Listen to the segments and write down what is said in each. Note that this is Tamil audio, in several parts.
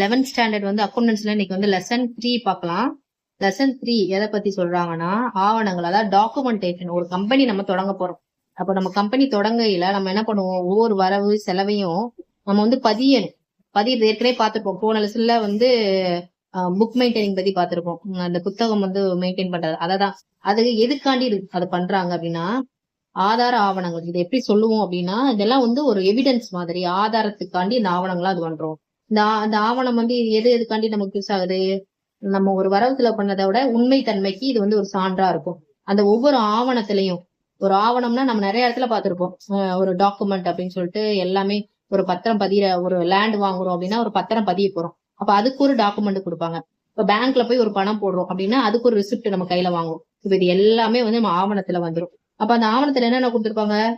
லெவன்த் ஸ்டாண்டர்ட் வந்து அக்கௌண்டன்ஸ்ல இன்னைக்கு வந்து லெசன் த்ரீ பார்க்கலாம். லெசன் த்ரீ எதை பத்தி சொல்றாங்கன்னா ஆவணங்கள் அதாவது டாக்குமெண்டேஷன் ஒரு கம்பெனி நம்ம தொடங்க போறோம். அப்போ நம்ம கம்பெனி தொடங்கையில நம்ம என்ன பண்ணுவோம்? ஒவ்வொரு வரவு செலவையும் நம்ம வந்து பதியணும் பதியறது ஏற்கனவே பார்த்துருப்போம். போன லெசன்ல வந்து புக் மெயின்டைனிங் பத்தி பார்த்திருப்போம். அந்த புத்தகம் வந்து மெயின்டைன் பண்றது. அததான். அது எதுக்காண்டி அது பண்றாங்க அப்படின்னா ஆதார ஆவணங்கள். இது எப்படி சொல்லுவோம் அப்படின்னா இதெல்லாம் வந்து ஒரு எவிடன்ஸ் மாதிரி. ஆதாரத்துக்காண்டி இந்த ஆவணங்களா அது பண்றோம். இந்த அந்த ஆவணம் வந்து இது எது எதுக்காண்டி நமக்கு யூஸ் ஆகுது? நம்ம ஒரு வரவுல பண்ணதை விட உண்மை தன்மைக்கு இது வந்து ஒரு சான்றா இருக்கும். அந்த ஒவ்வொரு ஆவணத்திலையும் ஒரு ஆவணம்னா நம்ம நிறைய இடத்துல பார்த்துருப்போம். ஒரு டாக்குமெண்ட் அப்படின்னு சொல்லிட்டு எல்லாமே ஒரு பத்திரம் பதிய ஒரு லேண்ட் வாங்குறோம் அப்படின்னா ஒரு பத்திரம் பதிய போறோம். அப்ப அதுக்கு ஒரு டாக்குமெண்ட் கொடுப்பாங்க. இப்ப பேங்க்ல போய் ஒரு பணம் போடுறோம் அப்படின்னா அதுக்கு ஒரு ரிசிப்ட் நம்ம கையில வாங்குவோம் இப்ப இது எல்லாமே வந்து நம்ம ஆவணத்துல வந்துடும் அப்ப அந்த ஆவணத்துல என்னென்ன கொடுத்துருப்பாங்க?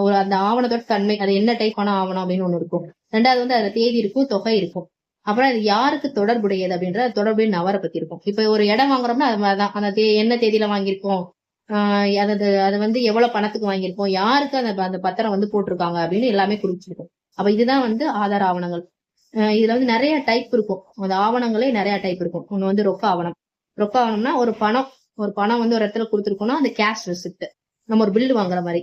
ஒரு அந்த ஆவணத்தோட தன்மை அது என்ன டைப்பான ஆவணம் அப்படின்னு ஒண்ணு இருக்கும். ரெண்டாவது வந்து அதுல தேதி இருக்கும் தொகை இருக்கும். அப்புறம் அது யாருக்கு தொடர்புடையது அப்படின்ற அது தொடர்புடைய நபரை பத்தி இருக்கும். இப்ப ஒரு இடம் வாங்குறோம்னா அது மாதிரிதான் அந்த தே- என்ன தேதியில வாங்கியிருக்கோம்? ஆஹ் அது அது வந்து எவ்வளவு பணத்துக்கு வாங்கியிருக்கோம்? யாருக்கு அந்த அந்த பத்திரம் வந்து போட்டிருக்காங்க அப்படின்னு எல்லாமே குறிச்சிருக்கும். அப்ப இதுதான் வந்து ஆதார ஆவணங்கள். இதுல வந்து நிறைய டைப் இருக்கும். அந்த ஆவணங்களே நிறைய டைப் இருக்கும். ஒண்ணு வந்து ரொக்க ஆவணம். ரொக்க ஆவணம்னா ஒரு பணம் ஒரு பணம் வந்து ஒரு இடத்துல கொடுத்துருக்கோம்னா அந்த கேஷ் ரெசிப்ட் நம்ம ஒரு பில் வாங்குற மாதிரி.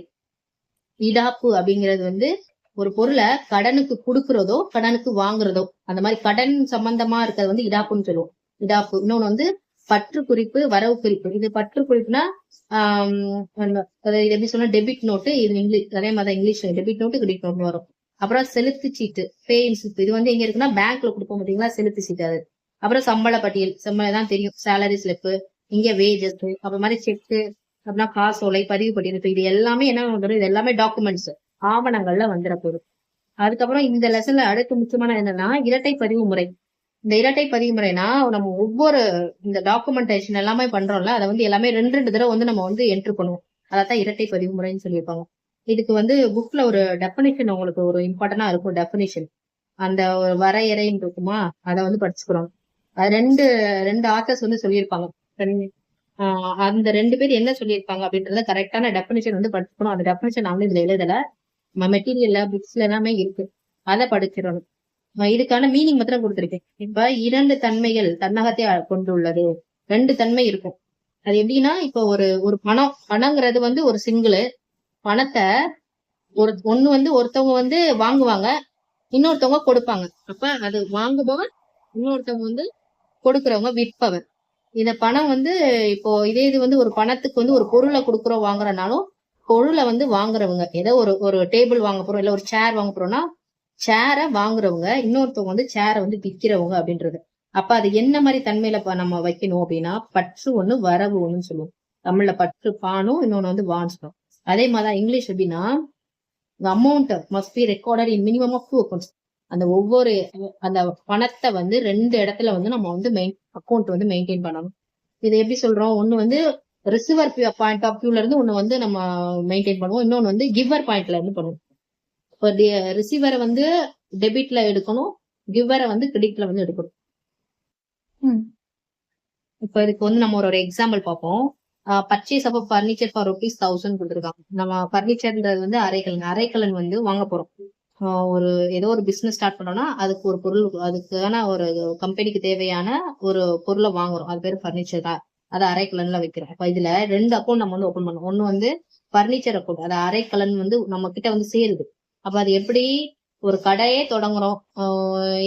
இடாப்பு அப்படிங்கிறது வந்து ஒரு பொருளை கடனுக்கு கொடுக்கறதோ கடனுக்கு வாங்குறதோ அந்த மாதிரி கடன் சம்பந்தமா இருக்கிறது வந்து இடாப்புன்னு சொல்லுவோம். இடாப்பு இன்னொன்னு வந்து பற்று குறிப்பு வரவு குறிப்பு இது பற்று குறிப்புனா அதாவது எப்படி சொன்னா டெபிட் நோட்டு இது இங்கிலீஷ் அதே மாதிரி English debit note credit note வரும். அப்புறம் செலுத்து சீட்டு பேயின் ஸ்லிப் இது வந்து எங்க இருக்குன்னா பேங்க்ல கொடுப்போம் பாத்தீங்களா செலுத்து சீட்டு அது. அப்புறம் சம்பள பட்டியல். சம்பளம் தான் தெரியும். சேலரி ஸ்லிப்பு இங்க வேஜஸ் அப்புறம் மாதிரி செக்கு அப்படின்னா காசோலை பதிவு பட்டியல் இது எல்லாமே என்ன வந்துடும் இது எல்லாமே டாக்குமெண்ட்ஸ் ஆவணங்கள்ல வந்துட போகுது. அதுக்கப்புறம் இந்த லெசன்ல அடுத்து முக்கியமான என்னன்னா இரட்டை பதிவு முறை. இந்த இரட்டை பதிவு முறைனா நம்ம ஒவ்வொரு இந்த டாக்குமெண்டேஷன் எல்லாமே பண்றோம்ல அதை வந்து எல்லாமே ரெண்டு ரெண்டு தடவை வந்து நம்ம வந்து என்ட்ரு பண்ணுவோம். அதான் இரட்டை பதிவு முறைன்னு சொல்லியிருப்பாங்க. இதுக்கு வந்து புக்ல ஒரு டெஃபினிஷன் உங்களுக்கு ஒரு இம்பார்ட்டன்டா இருக்கும் டெஃபினிஷன் அந்த ஒரு வரையறைன்னு இருக்குமா அதை வந்து படிச்சுக்கிறோம். அது ரெண்டு ரெண்டு ஆத்தர்ஸ் வந்து சொல்லியிருப்பாங்க. அந்த ரெண்டு பேர் என்ன சொல்லியிருப்பாங்க அப்படின்றத கரெக்டான டெஃபினிஷன் வந்து படிச்சுக்கணும். அந்த டெஃபினிஷன் நான் வந்து இதுல எழுதல. மெட்டீரியல்ல புக்ஸ்ல எல்லாமே இருக்கு. அதை படிச்சிடணும். இதுக்கான மீனிங் மாத்திரம் கொடுத்துருக்கேன் இப்ப இரண்டு தன்மைகள் தன்னகத்தை கொண்டுள்ளது. ரெண்டு தன்மை இருக்கும். அது எப்படின்னா இப்போ ஒரு ஒரு பணம் பணங்கிறது வந்து ஒரு சிங்கிள் பணத்தை ஒரு ஒண்ணு வந்து ஒருத்தவங்க வந்து வாங்குவாங்க. இன்னொருத்தவங்க கொடுப்பாங்க. அப்ப அது வாங்குபவர் இன்னொருத்தவங்க வந்து கொடுக்கறவங்க விற்பவர். இந்த பணம் வந்து இப்போ இதே இது வந்து ஒரு பணத்துக்கு வந்து ஒரு பொருளை கொடுக்குறோம் வாங்குறனாலும் பொருளை வந்து வாங்குறவங்க ஏதோ ஒரு ஒரு டேபிள் வாங்க போறோம் இல்ல ஒரு சேர் வாங்க போறோம்னா சேரை வாங்குறவங்க இன்னொருத்தவங்க வந்து சேரை வந்து விற்கிறவங்க அப்படின்றது. அப்ப அது என்ன மாதிரி தன்மையில நம்ம வைக்கணும் அப்படின்னா பற்று ஒண்ணு வரவு ஒண்ணுன்னு சொல்லுவோம். தமிழ்ல பற்று பானும் இன்னொன்னு வந்து வான்னு சொல்லுவோம். அதே மாதிரி இங்கிலீஷ் எப்படின்னா amount must be recorded in minimum of two accounts அந்த ஒவ்வொரு அந்த பணத்தை வந்து ரெண்டு இடத்துல வந்து நம்ம வந்து மெயின் அக்கௌண்ட் வந்து மெயின்டைன் பண்ணணும். இது எப்படி சொல்றோம்? ஒண்ணு வந்து ரிசீவர் பாயிண்ட் ஆஃப் வியூல இருந்து ஒண்ணு வந்து நம்ம மெயின்டைன் பண்ணுவோம். இன்னொன்னு வந்து கிவர் பாயிண்ட்ல இருந்து பண்ணுவோம். இப்போ ரிசீவரை வந்து டெபிட்ல எடுக்கணும். கிவரை வந்து கிரெடிட்ல வந்து எடுக்கணும். இப்போ இதுக்கு வந்து நம்ம ஒரு ஒரு எக்ஸாம்பிள் பார்ப்போம். பர்ச்சேஸ் அப்போ ஃபர்னிச்சர் ஃபார் ருபீஸ் தௌசண்ட் கொடுத்துருக்காங்க. நம்ம ஃபர்னிச்சர்ன்றது வந்து அரைக்கலன் அரைக்கலன் வந்து வாங்க போறோம். ஒரு ஏதோ ஒரு பிசினஸ் ஸ்டார்ட் பண்ணோம்னா அதுக்கு ஒரு பொருள் அதுக்கான ஒரு கம்பெனிக்கு தேவையான ஒரு பொருளை வாங்குறோம். அது பேர் ஃபர்னிச்சர் தான். அதை அரைக்கலன்ல வைக்கிறோம். இப்போ இதுல ரெண்டு அக்கௌண்ட் நம்ம வந்து ஓப்பன் பண்ணோம். ஒன்னு வந்து ஃபர்னிச்சர் அக்கௌண்ட் அது அரைக்கலன் வந்து நம்ம கிட்ட வந்து சேருது. அப்ப அது எப்படி ஒரு கடையே தொடங்குறோம்.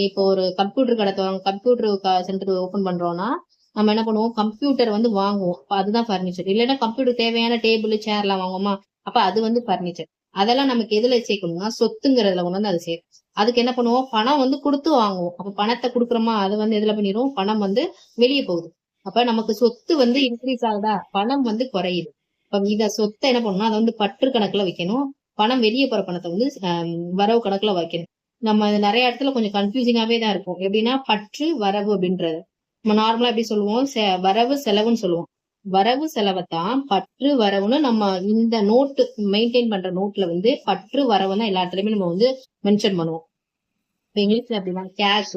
இப்போ ஒரு கம்ப்யூட்டர் கடை கம்ப்யூட்டர் சென்டர் ஓப்பன் பண்றோம்னா நம்ம என்ன பண்ணுவோம்? கம்ப்யூட்டர் வந்து வாங்குவோம். அதுதான் ஃபர்னிச்சர் இல்லைன்னா கம்ப்யூட்டர் தேவையான டேபிள் சேர்லாம் வாங்குவோமா? அப்ப அது வந்து ஃபர்னிச்சர் அதெல்லாம் நமக்கு எதுல சேர்க்கணும்னா சொத்துங்கிறதுல கொண்டு வந்து அது சேரும். அதுக்கு என்ன பண்ணுவோம்? பணம் வந்து கொடுத்து வாங்குவோம். அப்ப பணத்தை கொடுக்குறோமா? அது வந்து எதுல பண்ணிடுவோம்? பணம் வந்து வெளியே போகுது. அப்ப நமக்கு சொத்து வந்து இன்க்ரீஸ் ஆகுதா? பணம் வந்து குறையுது. இப்ப இத சொத்தை என்ன பண்ணணும் அதை வந்து பற்று கணக்குல வைக்கணும். பணம் வெளியே போற பணத்தை வந்து வரவு கணக்குல வைக்கணும். நம்ம நிறைய இடத்துல கொஞ்சம் கன்ஃபியூசிங்காவே தான் இருக்கும். எப்படின்னா பற்று வரவு அப்படின்றது. நம்ம நார்மலா எப்படி சொல்லுவோம்? செ- வரவு செலவுன்னு சொல்லுவோம். வரவு செலவை தான் பற்று வரவுன்னு நம்ம இந்த நோட்டு மெயின்டைன் பண்ற நோட்ல வந்து பற்று வரவு தான் எல்லா இடத்துலயுமே நம்ம வந்து மென்ஷன் பண்ணுவோம். இப்ப இங்கிலீஷ்ல அப்படின்னா கேஷ்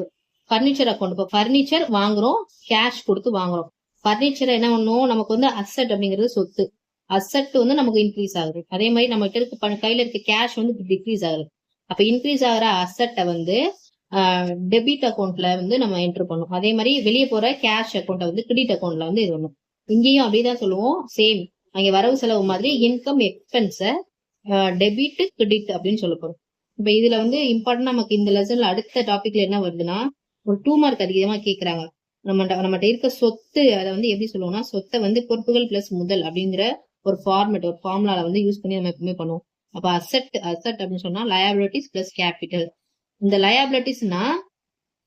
ஃபர்னிச்சர் அக்கௌண்ட் இப்போ ஃபர்னிச்சர் வாங்குறோம் கேஷ் கொடுத்து வாங்குறோம். ஃபர்னிச்சர் என்ன பண்ணுவோம் நமக்கு வந்து அசெட் அப்படிங்கிறது சொத்து. அசட் வந்து நமக்கு இன்க்ரீஸ் ஆகுது. அதே மாதிரி நம்ம கிட்ட இருக்க கையில இருக்க கேஷ் வந்து டிக்ரீஸ் ஆகுது. அப்ப இன்க்ரீஸ் ஆகிற அசெட்டை வந்து டெபிட் அக்கௌண்ட்ல வந்து நம்ம என்ட்ரு பண்ணும். அதே மாதிரி வெளியே போற கேஷ் அக்கௌண்ட்டை வந்து கிரெடிட் அக்கௌண்ட்ல வந்து இது பண்ணும். இங்கேயும் அப்படிதான் சொல்லுவோம். சேம் அங்க வரவு செலவு மாதிரி இன்கம் எக்ஸ்பென்ஸ டெபிட் கிரெடிட் அப்படின்னு சொல்ல போறோம். இப்ப இதுல வந்து இம்பார்ட்டன்ட் நமக்கு இந்த லெசன்ல அடுத்த டாபிக்ல என்ன வருதுன்னா ஒரு டூ மார்க் அதிகமா கேக்குறாங்க. நம்ம நம்மகிட்ட இருக்க சொத்து அதை வந்து எப்படி சொல்லுவோம்னா சொத்தை வந்து பொறுப்புகள் பிளஸ் முதல் அப்படிங்கிற ஒரு ஃபார்மேட் ஒரு ஃபார்முலால வந்து யூஸ் பண்ணி நம்ம எப்பவுமே பண்ணுவோம். அப்ப அசெட் அசெட் அப்படின்னு சொன்னா லயபிலிட்டிஸ் பிளஸ் கேபிட்டல் இந்த லயபிலிட்டிஸ்னா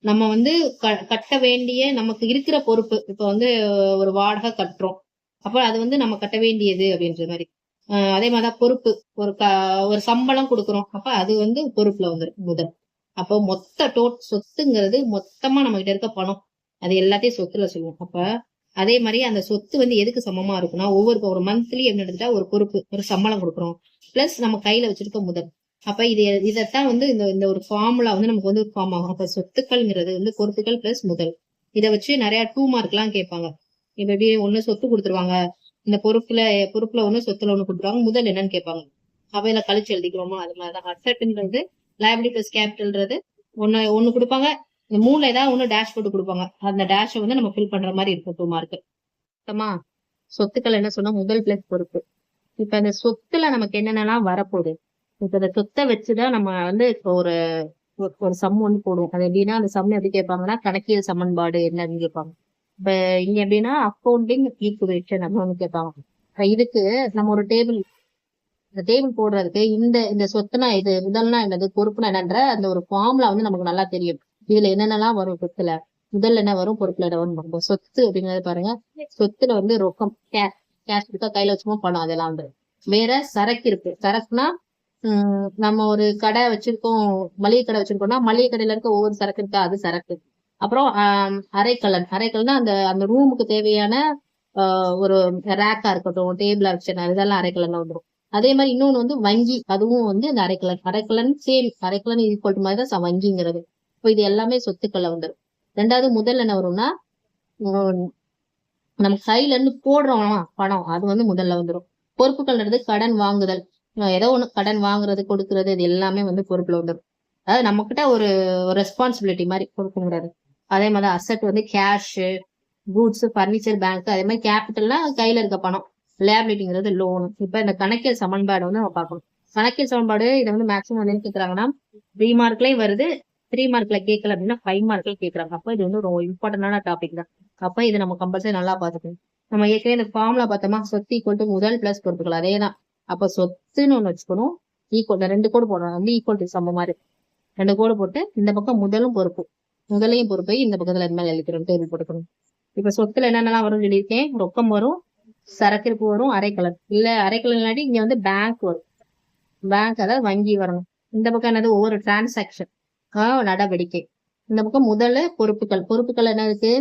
நம்ம வந்து க- கட்ட வேண்டிய நமக்கு இருக்கிற பொறுப்பு. இப்ப வந்து ஒரு வாடகை கட்டுறோம். அப்ப அது வந்து நம்ம கட்ட வேண்டியது அப்படின்ற மாதிரி. அதே மாதிரி பொறுப்பு. ஒரு க ஒரு சம்பளம் கொடுக்குறோம். அப்ப அது வந்து பொறுப்புல வந்துடும் முதல். அப்போ மொத்த டோட் சொத்துங்கிறது மொத்தமா நம்ம கிட்ட இருக்க பணம். அது எல்லாத்தையும் சொத்துல சொல்லுவோம். அப்ப அதே மாதிரி அந்த சொத்து வந்து எதுக்கு சமமா இருக்குன்னா ஒவ்வொரு ஒரு மந்த்லி என்ன எடுத்துட்டா ஒரு பொறுப்பு ஒரு சம்பளம் கொடுக்குறோம். பிளஸ் நம்ம கையில வச்சிருக்க முதல். அப்ப இது இதைத்தான் வந்து இந்த இந்த ஒரு ஃபார்முலா வந்து நமக்கு வந்து ஃபார்ம் ஆகும். அப்ப சொத்துக்கள்ங்கிறது வந்து பொறுப்புகள் பிளஸ் முதல். இதை வச்சு நிறைய டூ மார்க் எல்லாம் கேட்பாங்க. இப்ப எப்படி ஒண்ணு சொத்து கொடுத்துருவாங்க. இந்த பொறுப்புல பொறுப்புல ஒண்ணு சொத்துல ஒண்ணு கொடுத்துருவாங்க. முதல் என்னன்னு கேட்பாங்க. அப்ப இதுல கழிச்சு எழுதிக்கிறோமோ? அது மாதிரிதான். அசட்ன்றது லைபிலிட்டி பிளஸ் கேபிட்டல்ன்றது ஒண்ணு ஒண்ணு கொடுப்பாங்க. இந்த மூணுல ஏதாவது ஒண்ணு டேஷ் போட்டு கொடுப்பாங்க. அந்த டேஷை வந்து நம்ம ஃபில் பண்ற மாதிரி இருக்கும் டூ மார்க் சுத்தமா? சொத்துக்கள் என்ன சொன்னா முதல் பிளஸ் பொறுப்பு. இப்ப அந்த சொத்துல நமக்கு என்னென்னலாம் வரப்போகுது? இப்போ இந்த சொத்தை வச்சுதான் நம்ம வந்து இப்போ ஒரு ஒரு- சம் ஒன்று போடுவோம். அது எப்படின்னா அந்த சம் எப்படி கேட்பாங்கன்னா கணக்கியல் சமன்பாடு என்னன்னு கேட்பாங்க. இப்ப இங்க எப்படின்னா அக்கௌண்டிங் ஈக்குவேஷன் அப்படின்னு கேட்பாங்க. இதுக்கு நம்ம ஒரு டேபிள் இந்த டேபிள் போடுறதுக்கு இந்த இந்த சொத்துனா இது முதல்னா என்னது பொறுப்புனா என்னன்ற அந்த ஒரு ஃபார்முலா வந்து நமக்கு நல்லா தெரியும். இதுல என்னென்னலாம் வரும் சொத்துல? முதல்ல என்ன வரும்? பொறுப்புல என்ன வரும்? பார்ப்போம். சொத்து அப்படிங்கறது பாருங்க. சொத்துல வந்து ரொக்கம் கேஷ் கேஷ் கொடுத்தா கையில வச்சுமோ பணம் அதெல்லாம் வந்து. வேற சரக்கு இருக்கு. சரக்குனா நம்ம ஒரு கடை வச்சிருக்கோம் மளிகை கடை வச்சிருக்கோம்னா மளிகை கடையில இருக்க ஒவ்வொரு சரக்கு இருக்கா? அது சரக்கு. அப்புறம் ஆஹ் அரைக்கலன். அரைக்கலன் அந்த அந்த ரூமுக்கு தேவையான ஆஹ், ஒரு ரேக்கா இருக்கட்டும் டேபிளா இருக்கட்டும் இதெல்லாம் அரைக்கலன் வந்துடும் அதே மாதிரி இன்னொன்னு வந்து வங்கி. அதுவும் வந்து இந்த அரைக்கலன். அரைக்கலன் சேம் அரைக்கலன் ஈக்குவல் மாதிரி தான் வங்கிங்கிறது. இப்போ இது எல்லாமே சொத்துக்கள்ல வந்துடும் ரெண்டாவது முதல்ல என்ன வரும்னா நம்ம கையில இருந்து போடுறோம் பணம். அது வந்து முதல்ல வந்துடும் பொறுப்புகள்ன்றது கடன் வாங்குதல். ஏதோ ஒன்று கடன் வாங்குறது கொடுக்கறது இது எல்லாமே வந்து பொறுப்புல வந்துடும் அதாவது நம்ம கிட்ட ஒரு ரெஸ்பான்சிபிலிட்டி மாதிரி பொறுப்புங்கிறது அதே மாதிரி அசெட் வந்து கேஷு கூட்ஸு ஃபர்னிச்சர் பேங்க் அதே மாதிரி கேபிட்டல்னா கையில இருக்க பணம். லேபிலிட்டிங்கிறது லோனு இப்போ இந்த கணக்கியல் சமன்பாடு வந்து நம்ம பார்க்கணும். கணக்கியல் சமன்பாடு இதை வந்து மேக்ஸிமம் வந்து என்ன த்ரீ மார்க்லயும் வருது த்ரீ மார்க்ல கேட்கல அப்படின்னா ஃபைவ் மார்க்ல கேட்குறாங்க அப்போ இது வந்து ரொம்ப இம்பார்ட்டன்டான டாபிக் தான். அப்போ இது நம்ம கம்பல்சரி நல்லா பார்த்துக்கணும். நம்ம ஏற்கனவே இந்த ஃபார்ம்ல பார்த்தோமா சொத்து ஈக்குவல் முதல் பிளஸ் பொறுப்புகள் அதே தான். அப்ப சொத்துன்னு ஒண்ணு வச்சுக்கணும். ஈக்குவல் ரெண்டு கோடு போடணும். வந்து ஈக்குவல் டு சம மாதிரி. ரெண்டு கோடு போட்டு இந்த பக்கம் முதலும் பொறுப்பு. முதலையும் பொறுப்பை இந்த பக்கத்துல இந்த மாதிரி எழுதிக்கிறோம். டேபிள் போட்டுக்கணும். இப்ப சொத்துல என்னென்னலாம் வரும்னு சொல்லியிருக்கேன். ரொக்கம் வரும் சரக்கிருப்பு வரும் அரைக்கலர் இல்ல அரைக்கலர் இல்லாட்டி இங்க வந்து பேங்க் வரும். பேங்க் அதாவது வங்கி வரணும். இந்த பக்கம் என்னது? ஒவ்வொரு டிரான்சாக்ஷன் நடவடிக்கை. இந்த பக்கம் முதல்ல பொறுப்புகள். பொறுப்புகள் என்ன இருக்கு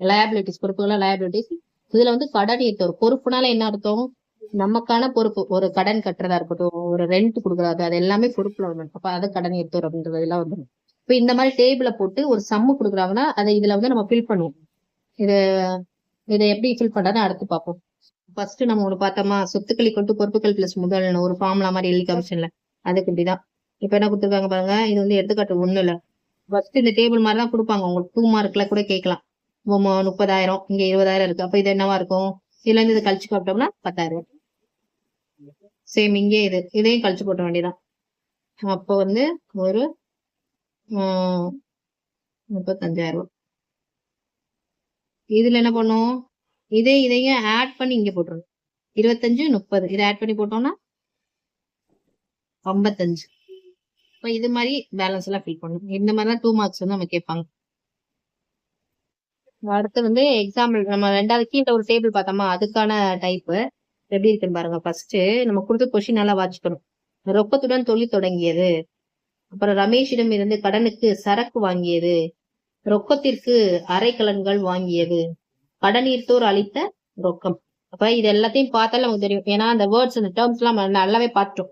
லயபிலிட்டிஸ் பொறுப்புகள் லயபிலிட்டிஸ் இதுல வந்து கடன் ஏற்றோர் பொறுப்புனால என்ன அர்த்தம்? நமக்கான பொறுப்பு ஒரு கடன் கட்டுறதா இருக்கட்டும் ஒரு ரெண்ட் கொடுக்கறது அது எல்லாமே பொறுப்புல வரணும். அப்ப அதை கடன் ஏற்றோர் அப்படின்றது எல்லாம் வந்துடும் இப்ப இந்த மாதிரி டேபிள போட்டு ஒரு சம்மு கொடுக்குறாங்கன்னா அதை இதுல வந்து நம்ம ஃபில் பண்ணுவோம். இது இதை எப்படி ஃபில் பண்றதுன்னு அடுத்து பார்ப்போம். ஃபர்ஸ்ட் நம்ம ஒண்ணு பார்த்தோமா சொத்துக்களை கொண்டு பொறுப்புகள் பிளஸ் முதல் ஒரு ஃபார்முலா மாதிரி எழுதி காமிச்சல அதுக்கு இப்படிதான். இப்ப என்ன கொடுத்துருக்காங்க பாருங்க இது வந்து எடுத்துக்காட்டு ஒண்ணு இல்ல. ஃபர்ஸ்ட் இந்த டேபிள் மாதிரி தான் கொடுப்பாங்க. உங்களுக்கு டூ மார்க்ல கூட கேட்கலாம். முப்பதாயிரம் இங்க இருபதாயிரம் இருக்கு. அப்ப இது என்னவா இருக்கும்? இதுல இருந்து இதை கழிச்சு போட்டோம்னா பத்தாயிரம். சேம் இங்கே இது. இதையும் கழிச்சு போட்ட வேண்டியதான் அப்போ வந்து ஒரு முப்பத்தஞ்சாயிரம் ரூபா இதுல என்ன பண்ணுவோம்? இதே இதையும் ஆட் பண்ணி இங்க போட்டுருவோம். இருபத்தஞ்சு முப்பது. இதை ஆட் பண்ணி போட்டோம்னா ஐம்பத்தஞ்சு. இப்போ இது மாதிரி பேலன்ஸ் எல்லாம் ஃபில் பண்ணணும். இந்த மாதிரி தான் டூ மார்க்ஸ் வந்து நம்ம கேட்பாங்க. அடுத்து வந்து எக்ஸாம்பிள் நம்ம ரெண்டாவது கீழே ஒரு டேபிள் பார்த்தோமா? அதுக்கான டைப்பு எப்படி இருக்குன்னு பாருங்க. ஃபர்ஸ்ட் நம்ம கொடுத்த கொஸ்டின் நல்லா வாசிக்கணும் ரொக்கத்துடன் தொழில் தொடங்கியது. அப்புறம் ரமேஷிடம் இருந்து கடனுக்கு சரக்கு வாங்கியது. ரொக்கத்திற்கு அரைக்கலன்கள் வாங்கியது. கடனீர்த்தோர் அளித்த ரொக்கம். அப்ப இது எல்லாத்தையும் பார்த்தாலும் நமக்கு தெரியும். ஏன்னா அந்த வேர்ட்ஸ் அந்த டேர்ம்ஸ் எல்லாம் நல்லாவே பார்த்தோம்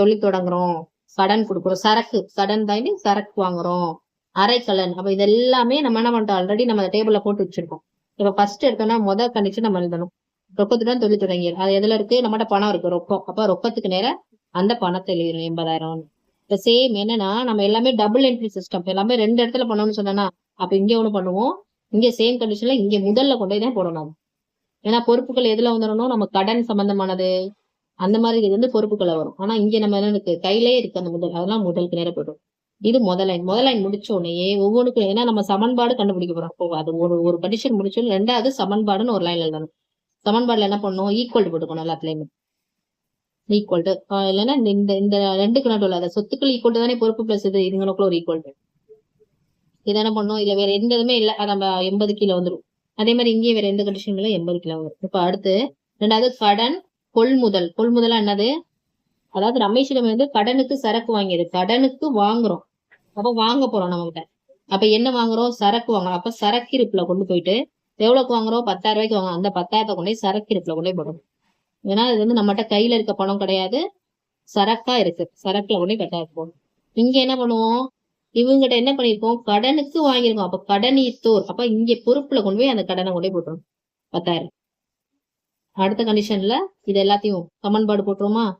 தொழில் தொடங்குறோம். கடன் கொடுக்குறோம். சரக்கு. கடன் தாண்டி சரக்கு வாங்குறோம். அரைக்கலன். அப்ப இது எல்லாமே நம்ம என்ன பண்ணிட்டோம்? ஆல்ரெடி நம்ம அந்த டேபிள்ல போட்டு வச்சிருக்கோம். இப்ப ஃபர்ஸ்ட் எடுத்தோம்னா முதல் கண்டிச்சு நம்ம எழுதணும். ரொக்கத்துடன் தொழில் தொடங்கியது. அது எதுல இருக்கு? நம்மகிட்ட பணம் இருக்கு ரொக்கம். அப்ப ரொக்கத்துக்கு நேரம் அந்த பணத்தை எழுதிடும் எண்பதாயிரம். இப்ப சேம் என்னன்னா நம்ம எல்லாமே டபுள் என்ட்ரி சிஸ்டம் எல்லாமே ரெண்டு இடத்துல பண்ணணும்னு சொன்னா அப்ப இங்க ஒண்ணு பண்ணுவோம். இங்க சேம் கண்டிஷன்ல இங்க முதல்ல கொண்டு போய் தான் போடணும் ஏன்னா பொறுப்புகள் எதுல வந்துடணும் நம்ம கடன் சம்பந்தமானது அந்த மாதிரி இது வந்து பொறுப்புகளை வரும். ஆனா இங்க நம்ம என்ன இருக்கு? இருக்கு அந்த முதல். அதெல்லாம் முதலுக்கு நேரம் போயிடும் இது முதல் லைன் முதல் லைன் முடிச்ச உடனே ஒவ்வொன்றுக்கும் ஏன்னா நம்ம சமன்பாடு கண்டுபிடிக்க போறோம். அது ஒரு ஒரு கண்டிஷன் முடிச்சோன்னு ரெண்டாவது சமன்பாடுன்னு ஒரு லைன்ல எழுதணும். சமன்பாடுல என்ன பண்ணும்? ஈக்குவல் போட்டுக்கணும் எல்லாத்துலயுமே ஈக்குவல் டு இல்லைன்னா இந்த இந்த ரெண்டுக்கு நடுவில் அதை சொத்துக்கள் ஈக்குவல் டு தானே பொறுப்பு பிளஸ் இது இதுங்களுக்குள்ள ஒரு ஈக்குவல் டு இது என்ன பண்ணும்? இல்ல வேற எந்த இதுவுமே இல்ல நம்ம எண்பது கிலோ வந்துடும் அதே மாதிரி இங்கேயும் வேற எந்த கண்டிஷன் இல்லை. எண்பது கிலோ வரும். இப்ப அடுத்து ரெண்டாவது கடன் கொள்முதல். கொள்முதலா என்னது? அதாவது ரமேஷிடம் வந்து கடனுக்கு சரக்கு வாங்கியது. கடனுக்கு வாங்குறோம். அப்ப வாங்க போறோம் நம்ம கிட்ட அப்ப என்ன வாங்குறோம்? சரக்கு வாங்குறோம் அப்ப சரக்கு இருப்புல கொண்டு போயிட்டு எவ்வளவுக்கு வாங்குறோம் பத்தாயிரம் ரூபாய்க்கு வாங்க அந்த பத்தாயிரத்தை கொண்டு போய் சரக்கு இருப்புல கொண்டு போய் போடணும். ஏன்னா இது வந்து நம்மகிட்ட கையில இருக்க பணம் கிடையாது. சரக்கா இருக்கு. சரக்குல கொண்டு போய் பத்தாயிரம் போடணும். இங்க என்ன பண்ணுவோம்? இவங்ககிட்ட என்ன பண்ணிருக்கோம் கடனுக்கு வாங்கியிருக்கோம். அப்ப கடன் ஈத்தோர் அப்ப இங்க பொறுப்புல கொண்டு போய் அந்த கடனை கொண்டு போய் போட்டுரும் பத்தாயிரம். அடுத்த கண்டிஷன்ல இது எல்லாத்தையும் சமன்பாடு போட்டுருமா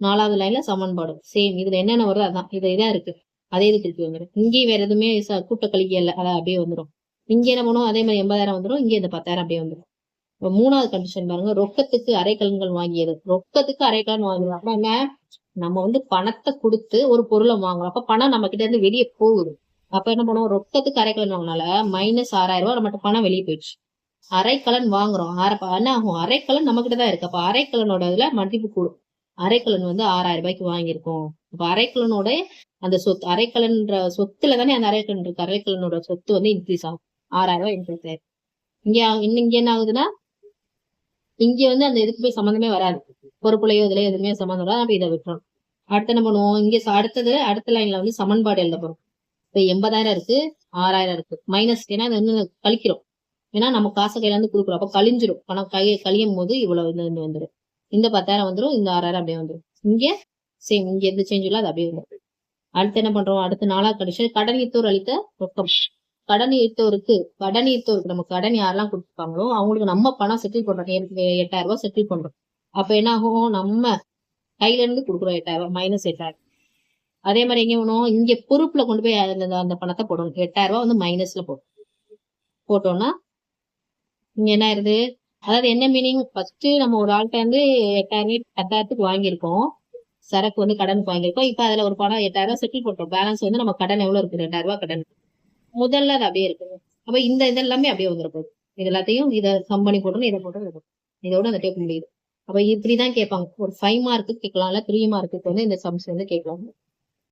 நாலாவது லைன்ல சமன்பாடு. சேம் இதுல என்னென்ன வருதோ அதான். இது இதா இருக்கு. அதே இது திருப்பி வந்துடும் இங்கேயும் வேற எதுவுமே ச- கூட்ட கழிக்க அதான் அப்படியே வந்துடும் இங்க என்ன பண்ணுவோம் அதே மாதிரி எண்பதாயிரம் வந்துடும் இங்க இந்த பத்தாயிரம் அப்படியே வந்துடும் இப்ப மூணாவது கண்டிஷன் பாருங்க. ரொக்கத்துக்கு அரைக்கலன்கள் வாங்கியது. ரொக்கத்துக்கு அரைக்கலன் வாங்குறது. அப்ப என்ன? நம்ம வந்து பணத்தை கொடுத்து ஒரு பொருளை வாங்குறோம். அப்ப பணம் நம்ம கிட்ட இருந்து வெளியே போகுது. அப்ப என்ன பண்ணுவோம்? ரொக்கத்துக்கு அரைக்கலன் வாங்கினால மைனஸ் ஆறாயிரம் ரூபாய் நம்மகிட்ட பணம் வெளியே போயிடுச்சு. அரைக்கலன் வாங்குறோம். அரை என்ன ஆகும்? அரைக்கலன் நம்ம கிட்ட தான் இருக்கு. அப்ப அரைக்கலனோட இதுல மதிப்பு கூடும். அரைக்கலன் வந்து ஆறாயிரம் ரூபாய்க்கு வாங்கியிருக்கோம். அப்ப அரைக்கலனோட அந்த சொத்து அரைக்கலன்ற சொத்துல தானே அந்த அரைக்கலன் இருக்கு. அரைக்கலனோட சொத்து வந்து இன்க்ரீஸ் ஆகும். ஆறாயிரம் ரூபாய் இன்ட்ரெஸ்ட் ஆயிருக்கு. இங்க இன்னும் இங்க என்ன ஆகுதுன்னா இங்க வந்து அந்த இதுக்கு போய் சம்மந்தமே வராது. பொறுப்புலையோ இதுல எதுவுமே சம்மந்தம் வராது அப்ப இதை விட்டுறோம். அடுத்து என்ன பண்ணுவோம்? இங்க அடுத்தது அடுத்த லைன்ல வந்து சமன்பாடு எழுத போறோம். இப்ப எண்பதாயிரம் இருக்கு ஆறாயிரம் இருக்கு. மைனஸ் ஏன்னா இது வந்து கழிக்கிறோம். ஏன்னா நம்ம காசு கையில இருந்து கொடுக்குறோம். அப்ப கழிஞ்சிரும். பணம் கையை கழியும் போது இவ்வளவு வந்து வந்துடும் இந்த பத்தாயிரம் வந்துடும் இந்த ஆறாயிரம் அப்படியே வந்துடும் இங்க சேம் இங்க எந்த சேஞ்சும் இல்லை அது அப்படியே வந்துடும் அடுத்து என்ன பண்றோம்? அடுத்து நாலாவது கண்டிஷன் கடனித்தோர் அளித்த ரொக்கம். கடன் ஈர்த்தோருக்கு கடன் ஈர்த்தோருக்கு நம்ம கடன் யாரெல்லாம் கொடுத்துருப்பாங்களோ அவங்களுக்கு நம்ம பணம் செட்டில் பண்றோம் எட்டாயிரம் ரூபாய் செட்டில் பண்றோம். அப்ப என்ன ஆகும்? நம்ம கையில இருந்து கொடுக்குறோம் எட்டாயிரம் ரூபாய் மைனஸ் எட்டாயிரம். அதே மாதிரி எங்க வேணும்? இங்க பொறுப்புல கொண்டு போய் அந்த அந்த பணத்தை போடணும். எட்டாயிரம் ரூபாய் வந்து மைனஸ்ல போடும் போட்டோம்னா இங்க என்ன ஆயிருது? அதாவது என்ன மீனிங் ஃபர்ஸ்ட் நம்ம ஒரு ஆள்கிட்ட இருந்து எட்டாயிரம் பத்தாயிரத்துக்கு வாங்கியிருக்கோம். சரக்கு வந்து கடனுக்கு வாங்கியிருக்கோம். இப்ப அதுல ஒரு பணம் எட்டாயிரம் செட்டில் போட்டோம் பேலன்ஸ் வந்து நம்ம கடன் எவ்வளவு இருக்கு? ரெண்டாயிரம் ரூபாய் கடன். முதல்ல அது அப்படியே இருக்குது அப்ப இந்த இதெல்லாமே அப்படியே வந்துருக்கும் இது எல்லாத்தையும் இதை கம்பெனி போட்டணும் இதை போட்டு இதை இதோட அந்த டேப் முடியுது. அப்ப இப்படிதான் கேட்பாங்க. ஒரு ஃபைவ் மார்க்கு கேட்கலாம் இல்ல த்ரீ மார்க்குக்கு வந்து இந்த சம்ஸ் வந்து கேட்கலாம்